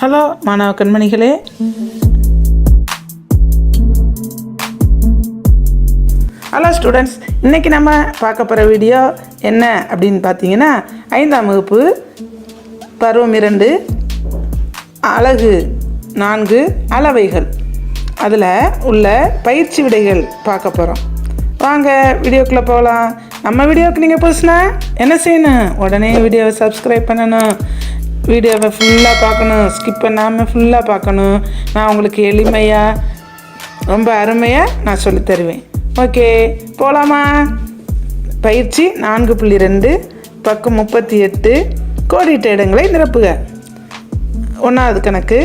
Hello மாணவ கண்மணிகளே. Hello students இன்றைக்கி நம்ம பார்க்க போகிற வீடியோ என்ன அப்படின்னு பார்த்தீங்கன்னா ஐந்தாம் வகுப்பு பருவம் இரண்டு அழகு நான்கு அளவைகள். அதில் உள்ள பயிற்சி விடைகள் பார்க்க போகிறோம் வாங்க வீடியோக்குள்ளே போகலாம். நம்ம வீடியோவுக்கு நீங்கள் புதுசுனா என்ன செய்யணும்? உடனே வீடியோவை சப்ஸ்கிரைப் பண்ணணும். வீடியோவை ஃபுல்லாக பார்க்கணும். ஸ்கிப் பண்ணாமல் ஃபுல்லாக பார்க்கணும். நான் உங்களுக்கு எளிமையாக ரொம்ப அருமையாக நான் சொல்லித் தருவேன். ஓகே போகலாமா பயிற்சி நான்கு புள்ளி ரெண்டு பக்கம் முப்பத்தி எட்டு கோடிட்ட இடங்களை நிரப்புக. ஒன்றாவது கணக்கு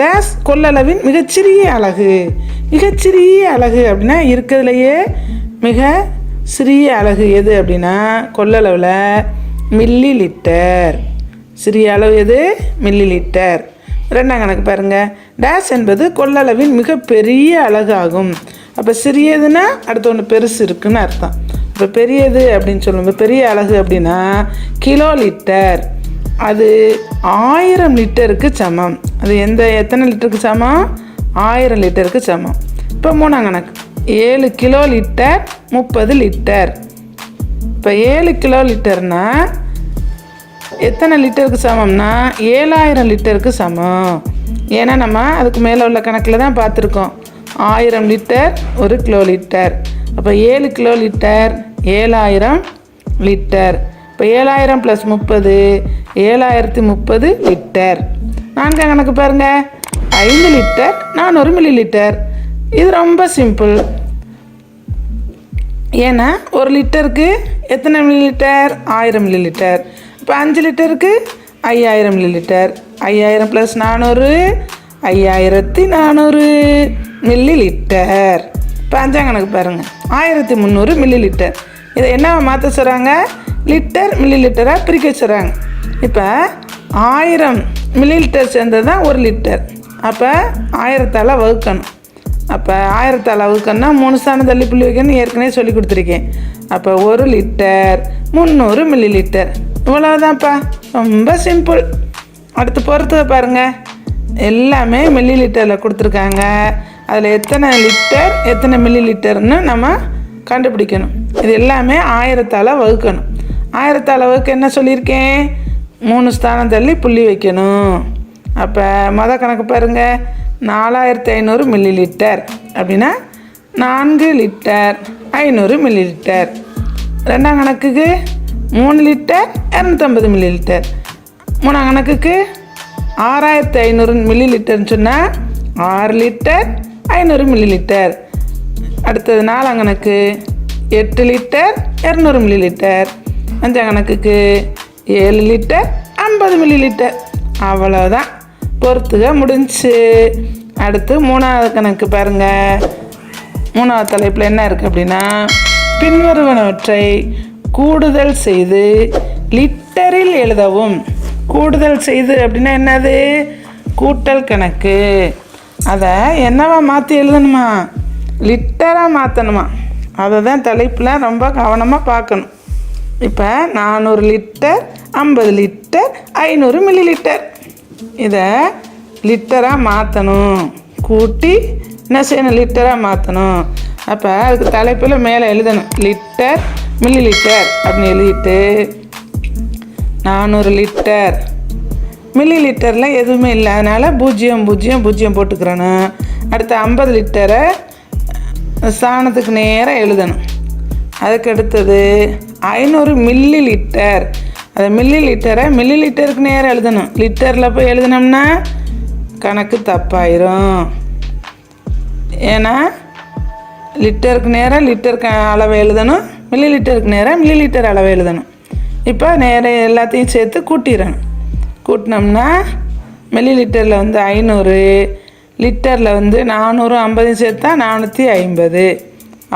டேஸ் கொள்ளளவின் மிகச்சிறிய அழகு மிகச்சிறிய அழகு அப்படின்னா இருக்கிறதுலையே மிக சிறிய அழகு எது அப்படின்னா கொள்ளளவில் மில்லி லிட்டர் சிறிய அளவு எது? மில்லி லிட்டர் ரெண்டாம் கணக்கு பாருங்கள் டேஸ் என்பது கொள்ளளவின் மிகப்பெரிய அழகாகும் ஆகும் அப்போ சிறியதுன்னா அடுத்து ஒன்று பெருசு இருக்குன்னு அர்த்தம். இப்போ பெரியது அப்படின்னு சொல்லும்போது பெரிய அலகு அப்படின்னா கிலோ லிட்டர் அது ஆயிரம் லிட்டருக்கு சமம். அது எந்த எத்தனை லிட்டருக்கு சமம்? ஆயிரம் லிட்டருக்கு சமம். இப்போ மூணாம் கணக்கு. ஏழு கிலோ லிட்டர் முப்பது லிட்டர். இப்போ ஏழு கிலோ லிட்டர்னால் எத்தனை லிட்டருக்கு சமம்னா ஏழாயிரம் லிட்டருக்கு சமம். ஏன்னா நம்ம அதுக்கு மேலே உள்ள கணக்கில் தான் பார்த்துருக்கோம். ஆயிரம் லிட்டர் ஒரு கிலோ லிட்டர். அப்போ ஏழு கிலோ லிட்டர் ஏழாயிரம் லிட்டர். இப்போ ஏழாயிரம் ப்ளஸ் முப்பது ஏழாயிரத்தி முப்பது லிட்டர். நான்காம் கணக்கு பாருங்கள் ஐந்து லிட்டர் நானூறு மில்லி லிட்டர் இது ரொம்ப சிம்பிள். ஏன்னா ஒரு லிட்டருக்கு எத்தனை மில்லி லிட்டர் ஆயிரம் மில்லி லிட்டர் இப்போ அஞ்சு லிட்டருக்கு ஐயாயிரம் மில்லி லிட்டர் ஐயாயிரம் ப்ளஸ் நானூறு. ஐயாயிரத்தி நானூறு மில்லி லிட்டர் இப்போ அஞ்சாம் கணக்கு பாருங்கள் ஆயிரத்தி முந்நூறு மில்லி லிட்டர் இதை என்ன மாற்ற சொல்கிறாங்க லிட்டர் மில்லி லிட்டராக பிரிக்க சொல்கிறாங்க இப்போ ஆயிரம் மில்லி லிட்டர் சேர்ந்தது தான் ஒரு லிட்டர். அப்போ ஆயிரத்தால் வகுக்கணும். அப்போ ஆயிரத்தால் வகுக்கணும்னா மூணு ஸ்தானம் தள்ளி புள்ளி வைக்கணும்னு ஏற்கனவே சொல்லி கொடுத்துருக்கேன். அப்போ ஒரு லிட்டர் முந்நூறு மில்லி லிட்டர் இவ்வளோதான்ப்பா ரொம்ப சிம்பிள் அடுத்து பொறுத்து பாருங்கள் எல்லாமே மில்லி லிட்டரில் கொடுத்துருக்காங்க. அதில் எத்தனை லிட்டர் எத்தனை மில்லி லிட்டர்னு நம்ம கண்டுபிடிக்கணும். இது எல்லாமே ஆயிரத்தால் வகுக்கணும். ஆயிரத்தால் வகுக்க என்ன சொல்லியிருக்கேன்? மூணு ஸ்தானம் தள்ளி புள்ளி வைக்கணும். அப்போ மொதல் கணக்கு பாருங்கள் நாலாயிரத்தி ஐநூறு மில்லி லிட்டர் அப்படின்னா நான்கு லிட்டர் ஐநூறு மில்லி லிட்டர் ரெண்டாம் கணக்குக்கு மூணு லிட்டர் இரநூத்தம்பது மில்லி லிட்டர் மூணாம் கணக்குக்கு ஆறாயிரத்தி ஐநூறு மில்லி லிட்டர்னு சொன்னால் ஆறு லிட்டர் ஐநூறு மில்லி லிட்டர் அடுத்தது நாலாம் கணக்கு எட்டு லிட்டர் இரநூறு மில்லி லிட்டர் அஞ்சாம் கணக்குக்கு ஏழு லிட்டர் ஐம்பது மில்லி லிட்டர் அவ்வளோதான் பொறுத்துக முடிஞ்சுச்சு அடுத்து மூணாவது கணக்கு பாருங்கள் மூணாவது தலைப்பில் என்ன இருக்குது அப்படின்னா பின்வருவனவற்றை கூடுதல் செய்து லிட்டரில் எழுதவும். கூடுதல் செய்து அப்படின்னா என்னது? கூட்டல் கணக்கு. அதை என்னவா மாற்றி எழுதணுமா? லிட்டராக மாற்றணுமா அதை தான் தலைப்பில் ரொம்ப கவனமாக பார்க்கணும். இப்போ நானூறு லிட்டர் ஐம்பது லிட்டர் ஐநூறு மில்லி லிட்டர். இதை லிட்டராக மாற்றணும் கூட்டி என்ன செய்யணும்? லிட்டராக மாற்றணும் அப்போ அதுக்கு தலைப்பில் மேலே எழுதணும். லிட்டர் மில்லி லிட்டர் அப்படின்னு எழுதிட்டு நானூறு லிட்டர் மில்லி லிட்டரில் எதுவுமே இல்லை. அதனால் பூஜ்ஜியம் பூஜ்ஜியம் பூஜ்ஜியம் போட்டுக்கிறேன்னு அடுத்து ஐம்பது லிட்டரை சாணத்துக்கு நேராக எழுதணும். அதுக்கு அடுத்தது ஐநூறு மில்லி லிட்டர் அந்த மில்லி லிட்டரை மில்லி லிட்டருக்கு நேரம் எழுதணும். லிட்டரில் போய் எழுதினோம்னா கணக்கு தப்பாயிரும். ஏன்னா லிட்டருக்கு நேரம் லிட்டருக்கு அளவு எழுதணும். மில்லி லிட்டருக்கு நேரம் மில்லி லிட்டர் அளவு எழுதணும். இப்போ நேர எல்லாத்தையும் சேர்த்து கூட்டிடணும். கூட்டினோம்னா மில்லி லிட்டரில் வந்து ஐநூறு லிட்டரில் வந்து நானூறு ஐம்பதையும் சேர்த்தா நானூற்றி ஐம்பது.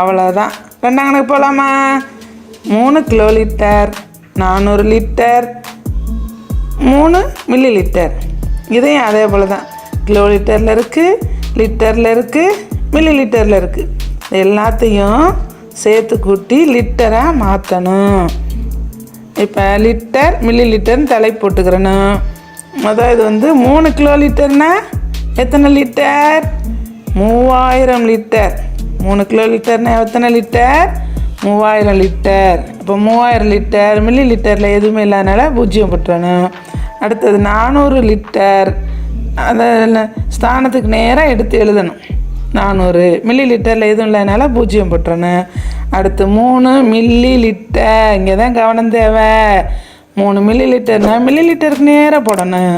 அவ்வளோதான் ரெண்டாம் கணக்கு போகலாமா மூணு கிலோ லிட்டர் நானூறு லிட்டர் மூணு மில்லி லிட்டர் இதையும் அதே போல் தான் கிலோ லிட்டரில் இருக்குது லிட்டரில் இருக்குது மில்லி லிட்டரில் இருக்குது எல்லாத்தையும் சேர்த்து கூட்டி லிட்டராக மாற்றணும் இப்போ லிட்டர் மில்லி லிட்டர்னு தலை போட்டுக்கிறணும். மொதல் இது வந்து மூணு கிலோ லிட்டர்னா எத்தனை லிட்டர்? மூவாயிரம் லிட்டர். மூணு கிலோ லிட்டர்னா எத்தனை லிட்டர்? மூவாயிரம் லிட்டர். இப்போ மூவாயிரம் லிட்டர் மில்லி லிட்டரில் எதுவுமே இல்லாதனால பூஜ்ஜியம் போட்டுறணும். அடுத்தது நானூறு லிட்டர். அதை ஸ்தானத்துக்கு நேராக எடுத்து எழுதணும். நானூறு மில்லி லிட்டரில் எதுவும் இல்லைனால பூஜ்ஜியம் போட்டுறணும் அடுத்து மூணு மில்லி லிட்டர் இங்கே தான் கவனம் தேவை. மூணு மில்லி லிட்டர்னா மில்லி லிட்டருக்கு நேராக போடணும்.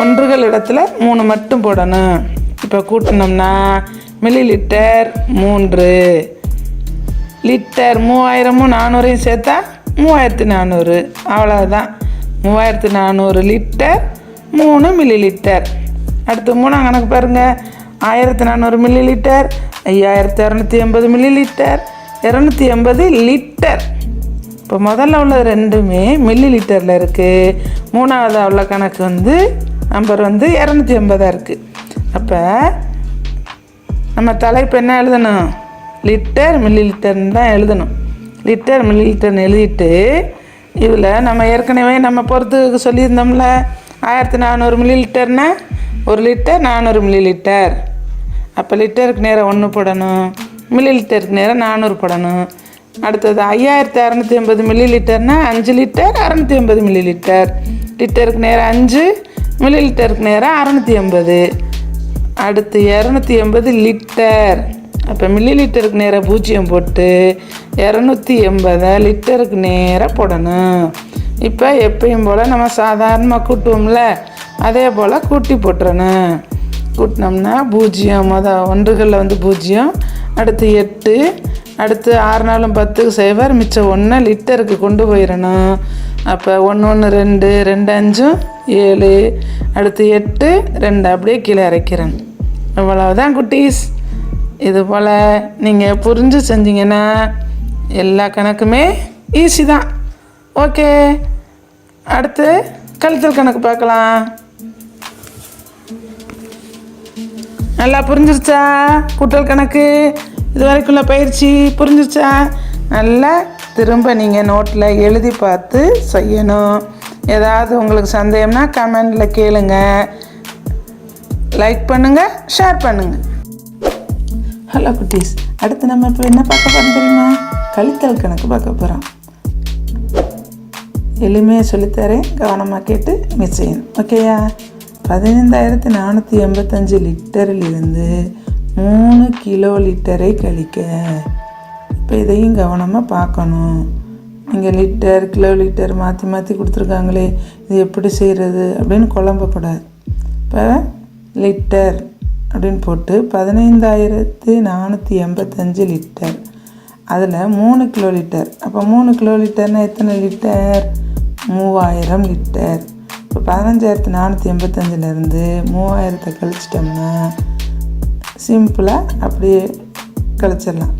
ஒன்றுகள் இடத்துல மூணு மட்டும் போடணும். இப்போ கூட்டினோம்னா மில்லி லிட்டர் மூன்று. லிட்டர் மூவாயிரமும் நானூறையும் சேர்த்தா மூவாயிரத்து நானூறு. அவ்வளோதான் மூவாயிரத்து நானூறு லிட்டர் மூணு மில்லி லிட்டர் அடுத்து மூணாம் கணக்கு பாருங்க. ஆயிரத்தி நானூறு மில்லி லிட்டர் ஐயாயிரத்தி இரநூத்தி எண்பது மில்லி லிட்டர் இரநூத்தி எண்பது லிட்டர். இப்போ முதல்ல உள்ள ரெண்டுமே மில்லி லிட்டரில் இருக்குது மூணாவது உள்ள கணக்கு வந்து நம்பர் வந்து இரநூத்தி எண்பதாக இருக்குது அப்போ நம்ம தலைப்பு என்ன எழுதணும்? லிட்டர் மில்லி லிட்டர்னு தான் எழுதணும். லிட்டர் மில்லி லிட்டர்னு எழுதிட்டு இதில் நம்ம ஏற்கனவே நம்ம பொறுத்துக்கு சொல்லியிருந்தோம்ல ஆயிரத்தி நானூறு மில்லி லிட்டர்னா ஒரு லிட்டர் நானூறு மில்லி லிட்டர் அப்போ லிட்டருக்கு நேரம் ஒன்று போடணும். மில்லி லிட்டருக்கு நேரம் நானூறு போடணும். அடுத்தது ஐயாயிரத்தி அறநூற்றி ஐம்பது மில்லி லிட்டர்னா அஞ்சு லிட்டர் அறநூற்றி ஐம்பது மில்லி லிட்டர் லிட்டருக்கு நேரம் அஞ்சு மில்லி லிட்டருக்கு நேரம் அறநூற்றி எண்பது. அடுத்து இரநூத்தி எண்பது லிட்டர். அப்போ மில்லி லிட்டருக்கு நேராக பூஜ்ஜியம் போட்டு இரநூத்தி எண்பதை லிட்டருக்கு நேராக போடணும். இப்போ எப்பயும் போல் நம்ம சாதாரணமாக கூட்டுவோம்ல? அதே போல் கூட்டி போட்டுறணும். கூட்டினோம்னா பூஜ்ஜியம். மொதல் ஒன்றுகளில் வந்து பூஜ்ஜியம். அடுத்து எட்டு. அடுத்து ஆறு நாளும் பத்துக்கு சைவர் மிச்சம் ஒன்று லிட்டருக்கு கொண்டு போயிடணும் அப்போ ஒன்று ஒன்று ரெண்டு ரெண்டு அஞ்சும் ஏழு. அடுத்து எட்டு ரெண்டு. அப்படியே கீழே இறக்கிறேன். இவ்வளவுதான் குட்டீஸ். இது போல் நீங்கள் புரிஞ்சு செஞ்சீங்கன்னா எல்லா கணக்குமே ஈஸி தான். ஓகே. அடுத்து கழித்தல் கணக்கு பார்க்கலாம். நல்லா புரிஞ்சிருச்சா? கூட்டல் கணக்கு. இது வரைக்குள்ள பயிற்சி புரிஞ்சிருச்சா? நல்லா திரும்ப நீங்கள் நோட்டில் எழுதி பார்த்து செய்யணும். ஏதாவது உங்களுக்கு சந்தேகம்னா கமெண்டில் கேளுங்க. லைக் பண்ணுங்கள் ஷேர் பண்ணுங்கள் ஹலோ குட்டீஸ். அடுத்து நம்ம இப்போ என்ன பார்க்க போகிறோம் தெரியுமா? கழித்தல் கணக்கு பார்க்க போகிறோம் எளிமையாக சொல்லித்தரேன். கவனமாக கேட்டு நீங்கள் செய்யணும். ஓகேயா பதினைந்தாயிரத்தி நானூற்றி எண்பத்தஞ்சு லிட்டரிலிருந்து மூணு கிலோ லிட்டரை கழிக்க. இப்போ இதையும் கவனமாக பார்க்கணும். நீங்கள் லிட்டர் கிலோ லிட்டர் மாற்றி மாற்றி கொடுத்துருக்காங்களே இது எப்படி செய்கிறது அப்படின்னு குழம்பக்கூடாது இப்போ லிட்டர் அப்படின்னு போட்டு பதினைந்தாயிரத்து நானூற்றி எண்பத்தஞ்சு லிட்டர். அதில் மூணு கிலோ லிட்டர். அப்போ மூணு கிலோ லிட்டர்னால் எத்தனை லிட்டர்? மூவாயிரம் லிட்டர். இப்போ பதினஞ்சாயிரத்தி நானூற்றி எண்பத்தஞ்சிலேருந்து மூவாயிரத்தை கழிச்சிட்டோம்னா சிம்பிளாக அப்படியே கழிச்சிடலாம்.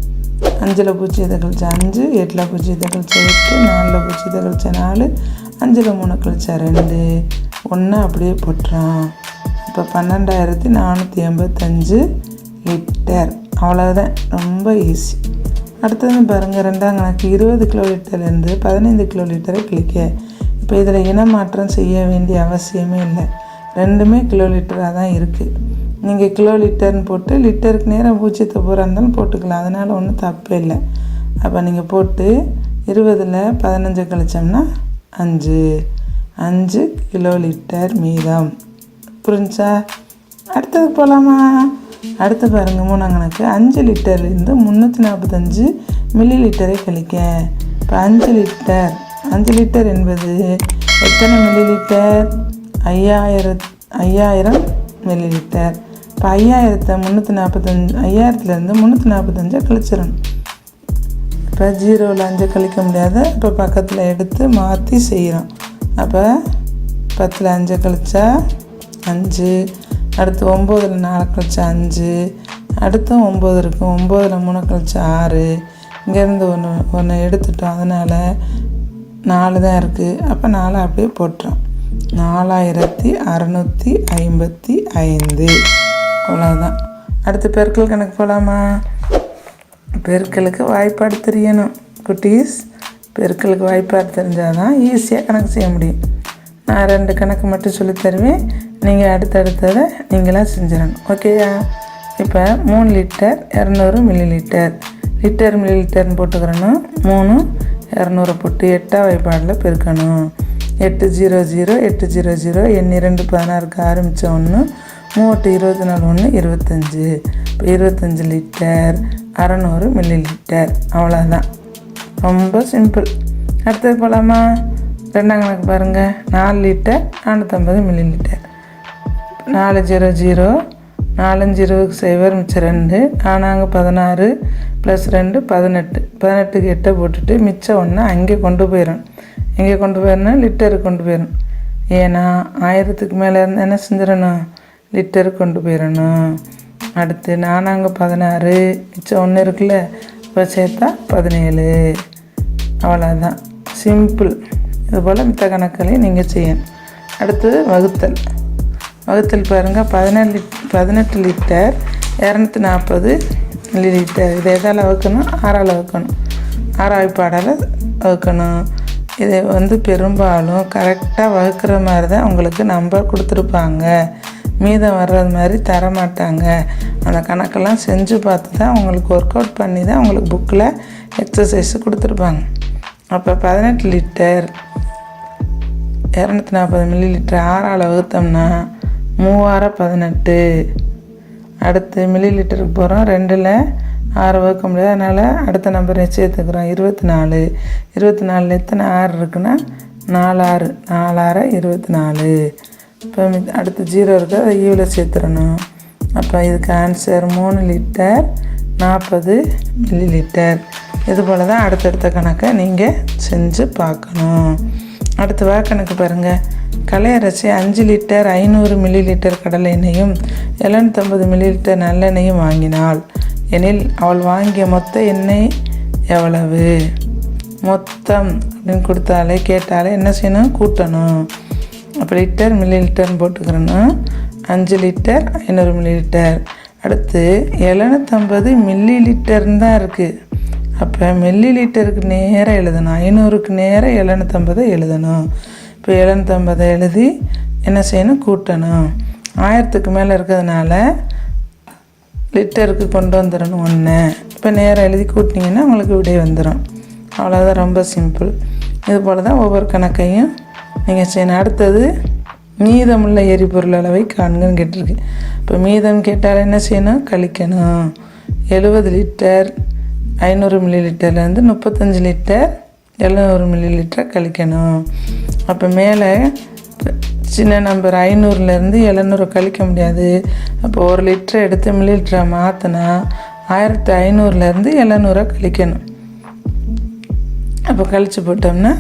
அஞ்சில் பூஜ்ஜியத்தை கழிச்சா அஞ்சு எட்டில் பூஜ்ஜியத்தை கழிச்சா எட்டு நாலில் பூஜ்ஜியத்தை கழிச்சா நாலு அஞ்சில் மூணு கழிச்சா ரெண்டு. ஒன்று அப்படியே போட்டுறோம். இப்போ பன்னெண்டாயிரத்தி நானூற்றி எண்பத்தஞ்சு லிட்டர். அவ்வளோதான் ரொம்ப ஈஸி அடுத்தது பாருங்கள் ரெண்டாம் கணக்கு. இருபது கிலோ லிட்டர்லேருந்து பதினைந்து கிலோ லிட்டரை கிளிக்க இப்போ இதில் இனமாற்றம் செய்ய வேண்டிய அவசியமே இல்லை. ரெண்டுமே கிலோ லிட்டராக தான் இருக்குது நீங்கள் கிலோ லிட்டர்னு போட்டு லிட்டருக்கு நேரம் பூஜ்ஜியத்தை பூரா இருந்தாலும் போட்டுக்கலாம். அதனால் ஒன்றும் தப்பு இல்லை. அப்போ நீங்கள் போட்டு இருபதில் பதினஞ்சு கழிச்சோம்னா அஞ்சு. அஞ்சு கிலோ லிட்டர் மீதம். புரிஞ்சா அடுத்தது போகலாமா? அடுத்து பாருங்க மூணாங்கணக்கு அஞ்சு லிட்டர்லேருந்து முந்நூற்றி நாற்பத்தஞ்சு மில்லி லிட்டரை கழிக்க. இப்போ அஞ்சு லிட்டர். அஞ்சு லிட்டர் என்பது எத்தனை மில்லி லிட்டர் ஐயாயிரம் ஐயாயிரம் மில்லி லிட்டர் இப்போ ஐயாயிரத்தை முந்நூற்றி நாற்பத்தஞ்சு ஐயாயிரத்துலேருந்து முந்நூற்றி நாற்பத்தஞ்சை கழிச்சிடணும். இப்போ ஜீரோவில் அஞ்சு கழிக்க முடியாத இப்போ பக்கத்தில் எடுத்து மாற்றி செய்கிறோம் அப்போ பத்தில் அஞ்சு கழிச்சா அஞ்சு அடுத்து ஒம்போதில் நாலு கழிச்சா அஞ்சு அடுத்தும் ஒம்பது இருக்கும் ஒம்போதில் மூணு கழிச்சா ஆறு. இங்கேருந்து ஒன்று ஒன்று எடுத்துட்டோம். அதனால் நாலு தான் இருக்குது அப்போ நாலு அப்படியே போட்டுரும் நாலாயிரத்தி அறநூற்றி ஐம்பத்தி ஐந்து. அவ்வளோதான் அடுத்து பெருக்கல் கணக்கு போகலாமா பெருக்கலுக்கு வாய்ப்பாடு தெரியணும். குட்டீஸ் பெருக்கலுக்கு வாய்ப்பாடு தெரிஞ்சால் தான் ஈஸியாக கணக்கு செய்ய முடியும். நான் ரெண்டு கணக்கு மட்டும் சொல்லித் தருவேன். நீங்கள் அடுத்தடுத்ததை நீங்களாக செஞ்சிடணும். ஓகேயா இப்போ மூணு லிட்டர் இரநூறு மில்லி லிட்டர் லிட்டர் மில்லி லிட்டர்னு போட்டுக்கிறணும் மூணு இரநூறு போட்டு எட்டாம் வாய்ப்பாடில் பெருக்கணும். எட்டு ஜீரோ ஜீரோ எட்டு ஜீரோ ஜீரோ எண்ணிரெண்டு பதினாறுக்கு ஆரம்பித்த ஒன்று மூவட்டு இருபத்தி நாலு ஒன்று இருபத்தஞ்சி. இப்போ இருபத்தஞ்சி லிட்டர் அறநூறு மில்லி லிட்டர் அவ்வளோதான் ரொம்ப சிம்பிள் அடுத்தது போகலாமா ரெண்டாம் கணக்கு பாருங்கள் நாலு லிட்டர் நானூற்றம்பது மில்லி லிட்டர் நாலு ஜீரோ ஜீரோ நாலஞ்சு இருபதுக்கு சைபர் மிச்சம் ரெண்டு நானாங்க பதினாறு ப்ளஸ் ரெண்டு பதினெட்டு. பதினெட்டுக்கு எட்டை போட்டுட்டு மிச்சம் ஒன்று அங்கே கொண்டு போயிடணும் எங்கே கொண்டு போயிடணும் லிட்டருக்கு கொண்டு போயிடும் ஏன்னா ஆயிரத்துக்கு மேலே இருந்தால் என்ன செஞ்சிடணும்? லிட்டருக்கு கொண்டு போயிடணும் அடுத்து நானாங்க பதினாறு மிச்சம் ஒன்று இருக்குல்ல இப்போ சேர்த்தா பதினேழு. அவ்வளோதான் சிம்பிள் இதுபோல் மித்த கணக்களையும் நீங்கள் செய்யணும். அடுத்தது வகுத்தல். வகுத்தல் பாருங்கள் பதினெட்டு லிட் பதினெட்டு லிட்டர் இரநூத்தி நாற்பது மில்லி லிட்டர் இதை எதால் வகுக்கணும்? ஆறால் வகுக்கணும். ஆறாய்ப்பாடால் வகுக்கணும். இதை வந்து பெரும்பாலும் கரெக்டாக வகுக்கிற மாதிரி தான் உங்களுக்கு நம்பர் கொடுத்துருப்பாங்க. மீதம் வர்றது மாதிரி தர மாட்டாங்க அந்த கணக்கெல்லாம் செஞ்சு பார்த்து தான் உங்களுக்கு ஒர்க் அவுட் பண்ணி தான் உங்களுக்கு புக்கில் எக்ஸசைஸ் கொடுத்துருப்பாங்க. அப்போ பதினெட்டு லிட்டர் இரநூத்தி நாற்பது மில்லி லிட்டர் ஆறால் வகுத்தோம்னா மூவாயிரம் பதினெட்டு அடுத்து மில்லி லிட்டருக்கு போகிறோம் ரெண்டில் ஆறு வகுக்க முடியாது. அதனால் அடுத்த நம்பர் சேர்த்துக்கிறோம் இருபத்தி நாலு இருபத்தி நாலில் எத்தனை ஆறு இருக்குன்னா நாலாறு. நாலாறு இருபத்தி நாலு இப்போ மி- அடுத்து ஜீரோ இருக்குது அதை e ஈவில் சேர்த்துடணும் அப்போ இதுக்கு ஆன்சர் மூணு லிட்டர் நாற்பது மில்லி லிட்டர் இது போல் தான் அடுத்தடுத்த கணக்கை நீங்கள் செஞ்சு பார்க்கணும். அடுத்து வாக்கணக்கு பாருங்கள் கலையரசி அஞ்சு லிட்டர் ஐநூறு மில்லி லிட்டர் கடலை எண்ணெயும் எழுநூற்றம்பது மில்லி லிட்டர் நல்லெண்ணெயும் வாங்கினாள். எனில் அவள் வாங்கிய மொத்த எண்ணெய் எவ்வளவு? மொத்தம் அப்படின்னு கொடுத்தாலே கேட்டாலே என்ன செய்யணும்? கூட்டணும். அப்போ லிட்டர் மில்லி லிட்டர்னு போட்டுக்கிறோன்னா அஞ்சு லிட்டர் ஐநூறு மில்லி லிட்டர் அடுத்து எழுநூற்றம்பது மில்லி லிட்டர்னு தான் இருக்குது அப்போ மில்லி லிட்டருக்கு நேராக எழுதணும். ஐநூறுக்கு நேராக எழுநூற்றம்பதை எழுதணும். இப்போ எழுநூற்றம்பதை எழுதி என்ன செய்யணும்? கூட்டணும். ஆயிரத்துக்கு மேலே இருக்கிறதுனால லிட்டருக்கு கொண்டு வந்துடணும் ஒன்று இப்போ நேரம் எழுதி கூட்டினீங்கன்னா உங்களுக்கு விடை வந்துடும் அவ்வளோதான் ரொம்ப சிம்பிள். இது போல் தான் ஒவ்வொரு கணக்கையும் நீங்கள் செய்யணும். அடுத்தது மீதமுள்ள எரிபொருள் அளவை காண்கன்னு கேட்டிருக்கு. இப்போ மீதம் கேட்டால் என்ன செய்யணும்? கழிக்கணும். எழுபது லிட்டர் ஐநூறு மில்லி லிட்டர்லேருந்து முப்பத்தஞ்சு லிட்டர் எழுநூறு மில்லி லிட்டர் கழிக்கணும். அப்போ மேலே சின்ன நம்பர் ஐநூறுலேருந்து எழுநூறு கழிக்க முடியாது. அப்போ ஒரு லிட்டர் எடுத்து மில்லி லிட்டரை மாற்றினா ஆயிரத்தி ஐநூறுலேருந்து எழுநூறை கழிக்கணும். அப்போ கழித்து போட்டோம்னா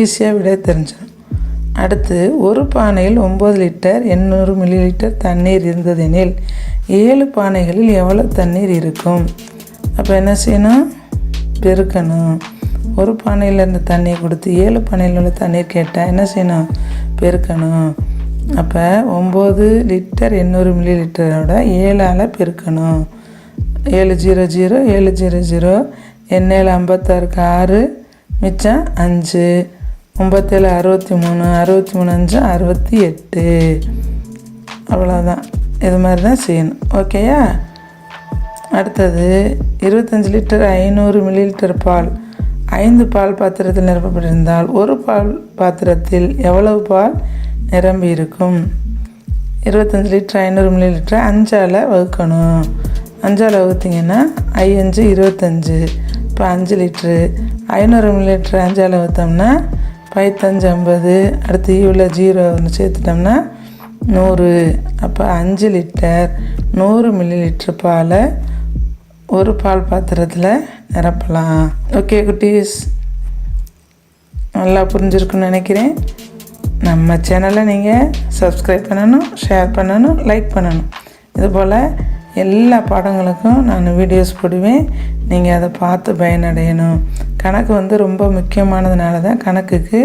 ஈஸியாக விட தெரிஞ்சிடும். அடுத்து ஒரு பானையில் ஒம்பது லிட்டர் எண்ணூறு மில்லி லிட்டர் தண்ணீர் இருந்ததெனில் ஏழு பானைகளில் எவ்வளோ தண்ணீர் இருக்கும்? அப்போ என்ன செய்யணும்? பெருக்கணும். ஒரு பானையில் இருந்த தண்ணியை கொடுத்து ஏழு பானையில் உள்ள தண்ணீர் கேட்டால் என்ன செய்யணும்? பெருக்கணும். அப்போ ஒம்பது லிட்டர் எண்ணூறு மில்லி லிட்டரோட ஏழால் பெருக்கணும். ஏழு ஜீரோ ஜீரோ ஏழு ஜீரோ ஜீரோ எண்ணேழு ஐம்பத்தாறுக்கு ஆறு மிச்சம் அஞ்சு. ஒம்பத்தேழு அறுபத்தி மூணு அறுபத்தி மூணு அஞ்சு அறுபத்தி எட்டு. அவ்வளோதான் இது மாதிரி தான் செய்யணும். ஓகேயா? அடுத்தது இருபத்தஞ்சி லிட்டர் ஐநூறு மில்லி லிட்டர் பால். ஐந்து பால் பாத்திரத்தில் நிரப்பப்பட்டிருந்தால் ஒரு பால் பாத்திரத்தில் எவ்வளவு பால் நிரம்பி இருக்கும்? இருபத்தஞ்சி லிட்டர் ஐநூறு மில்லி லிட்டர் அஞ்சால் வகுக்கணும். அஞ்சால் வகுத்திங்கன்னா ஐயஞ்சு இருபத்தஞ்சு. இப்போ அஞ்சு லிட்ரு ஐநூறு மில்லி லிட்டர் அஞ்சால் வகுத்தோம்னா பைத்தஞ்சு ஐம்பது. அடுத்து e இவ்வளோ ஜீரோ ஒன்று சேர்த்துட்டோம்னா நூறு. அப்போ அஞ்சு லிட்டர். நூறு மில்லி லிட்டர் பாலை ஒரு பால் பாத்திரத்தில் நிரப்பலாம். ஓகே குட்டீஸ். நல்லா புரிஞ்சிருக்குன்னு நினைக்கிறேன். நம்ம சேனலை நீங்கள் சப்ஸ்கிரைப் பண்ணணும் ஷேர் பண்ணணும் லைக் பண்ணணும். இதுபோல் எல்லா பாடங்களுக்கும் நான் வீடியோஸ் போடுவேன். நீங்கள் அதை பார்த்து பயனடையணும். கணக்கு வந்து ரொம்ப முக்கியமானதுனால தான் கணக்குக்கு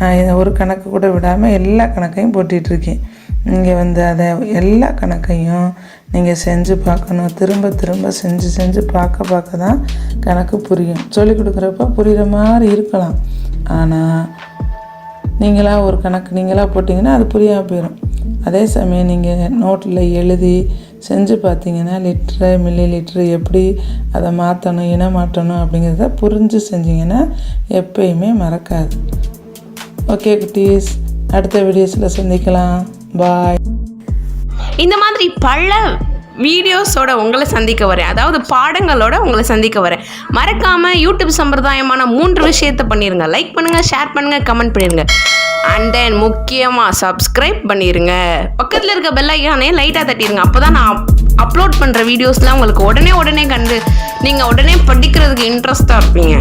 நான் ஒரு கணக்கு கூட விடாமல் எல்லா கணக்கையும் போட்டிகிட்ருக்கேன் நீங்கள் வந்து அதை எல்லா கணக்கையும் நீங்கள் செஞ்சு பார்க்கணும். திரும்ப திரும்ப செஞ்சு செஞ்சு பார்க்க பார்க்க தான் கணக்கு புரியும். சொல்லிக் கொடுக்குறப்ப புரிகிற மாதிரி இருக்கலாம். ஆனால் நீங்களாக ஒரு கணக்கு நீங்களாக போட்டிங்கன்னா அது புரியாமல் போயிடும் அதே சமயம் நீங்கள் நோட்டில் எழுதி செஞ்சு பார்த்தீங்கன்னா லிட்ரு மில்லி லிட்ரு எப்படி அதை மாற்றணும் இனம் மாற்றணும் அப்படிங்கிறத புரிஞ்சு செஞ்சீங்கன்னா எப்பயுமே மறக்காது. ஓகே குட்டீஸ். அடுத்த வீடியோஸில் சந்திக்கலாம். பாய் இந்த மாதிரி பல வீடியோஸோட உங்களை சந்திக்க வரேன். அதாவது பாடங்களோட உங்களை சந்திக்க வரேன். மறக்காமல் யூடியூப் சம்பிரதாயமான மூன்று விஷயத்தை பண்ணிடுங்க லைக் பண்ணுங்கள் ஷேர் பண்ணுங்கள் கமெண்ட் பண்ணிடுங்க அண்ட் தென் முக்கியமாக சப்ஸ்கிரைப் பண்ணிடுங்க பக்கத்தில் இருக்க பெல் ஐக்கானே லைட்டாக தட்டிடுங்க அப்போ தான் நான் அப்லோட் பண்ணுற வீடியோஸ்லாம் உங்களுக்கு உடனே உடனே கண்டு நீங்கள் உடனே படிக்கிறதுக்கு இன்ட்ரெஸ்ட்டாக இருப்பீங்க.